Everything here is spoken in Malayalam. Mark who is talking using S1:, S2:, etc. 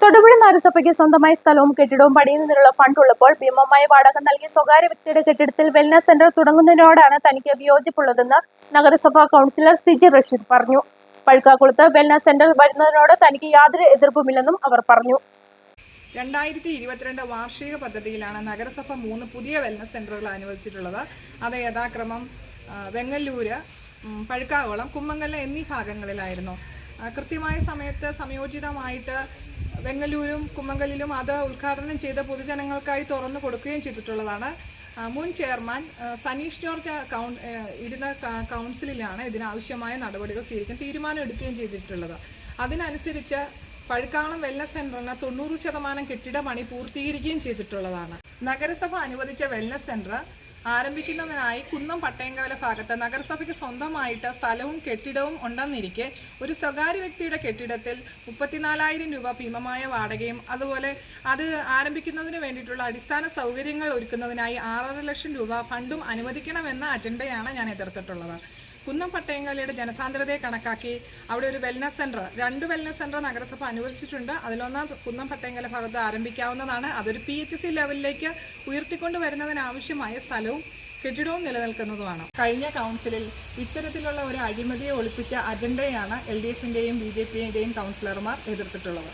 S1: തൊടുപുഴ നഗരസഭയ്ക്ക് സ്വന്തമായി സ്ഥലവും കെട്ടിടവും പണിയുന്നതിനുള്ള ഫണ്ട് ഉള്ളപ്പോൾ ഭീമമായ വാടക നൽകിയ സ്വകാര്യ വ്യക്തിയുടെ കെട്ടിടത്തിൽ വെൽനസ് സെന്റർ തുടങ്ങുന്നതിനോടാണ് തനിക്ക് വിയോജിപ്പുള്ളതെന്ന് നഗരസഭാ കൗൺസിലർ സിജി റഷീദ് പറഞ്ഞു. പഴുക്കാക്കുളത്ത് വെൽനസ് സെന്റർ വരുന്നതിനോട് തനിക്ക് യാതൊരു എതിർപ്പുമില്ലെന്നും അവർ പറഞ്ഞു.
S2: രണ്ടായിരത്തി ഇരുപത്തിരണ്ട് വാർഷിക പദ്ധതിയിലാണ് നഗരസഭ മൂന്ന് പുതിയ വെൽനസ് സെന്ററുകൾ അനുവദിച്ചിട്ടുള്ളത്. അത് യഥാക്രമം വെങ്ങല്ലൂര് പഴുക്കാകുളം കുമ്മങ്കല്ല എന്നീ ഭാഗങ്ങളിലായിരുന്നു. കൃത്യമായ സമയത്ത് സംയോജിതമായിട്ട് വെങ്ങല്ലൂരും കുമ്മങ്കലിലും അത് ഉദ്ഘാടനം ചെയ്ത് പൊതുജനങ്ങൾക്കായി തുറന്നു കൊടുക്കുകയും ചെയ്തിട്ടുള്ളതാണ്. മുൻ ചെയർമാൻ സനീഷ് ജോർജ് ഇരുന്ന കൗൺസിലിലാണ് ഇതിനാവശ്യമായ നടപടികൾ സ്വീകരിക്കാൻ തീരുമാനം എടുക്കുകയും ചെയ്തിട്ടുള്ളത്. അതിനനുസരിച്ച് പഴുക്കാളം വെൽനസ് സെന്ററിന് തൊണ്ണൂറ് ശതമാനം കെട്ടിട പണി പൂർത്തീകരിക്കുകയും ചെയ്തിട്ടുള്ളതാണ്. നഗരസഭ അനുവദിച്ച വെൽനസ് സെന്റർ ആരംഭിക്കുന്നതിനായി കുന്നം പട്ടയങ്കാല ഭാഗത്ത് നഗരസഭയ്ക്ക് സ്വന്തമായിട്ട് സ്ഥലവും കെട്ടിടവും ഉണ്ടെന്നിരിക്കെ ഒരു സ്വകാര്യ വ്യക്തിയുടെ കെട്ടിടത്തിൽ മുപ്പത്തിനാലായിരം രൂപ ഭീമമായ വാടകയും അതുപോലെ അത് ആരംഭിക്കുന്നതിന് വേണ്ടിയിട്ടുള്ള അടിസ്ഥാന സൗകര്യങ്ങൾ ഒരുക്കുന്നതിനായി ആറര ലക്ഷം രൂപ ഫണ്ടും അനുവദിക്കണമെന്ന അജണ്ടയാണ് ഞാൻ എതിർത്തിട്ടുള്ളത്. കുന്നം പട്ടയങ്കാലിയുടെ ജനസാന്ദ്രതയെ കണക്കാക്കി അവിടെ ഒരു വെൽനസ് സെന്റർ രണ്ട് വെൽനസ് സെന്റർ നഗരസഭ അനുവദിച്ചിട്ടുണ്ട്. അതിലൊന്ന് കുന്നം പട്ടയങ്കാല ഭാഗത്ത് ആരംഭിക്കാവുന്നതാണ്. അതൊരു പി എച്ച് സി ലെവലിലേക്ക് ഉയർത്തിക്കൊണ്ട് വരുന്നതിനാവശ്യമായ സ്ഥലവും കെട്ടിടവും നിലനിൽക്കുന്നതുമാണ്. കഴിഞ്ഞ കൗൺസിലിൽ ഇത്തരത്തിലുള്ള ഒരു അഴിമതിയെ ഒളിപ്പിച്ച അജണ്ടയാണ് എൽ ഡി എഫിന്റെയും ബി ജെ പിയുടെയും കൗൺസിലർമാർ എതിർത്തിട്ടുള്ളത്.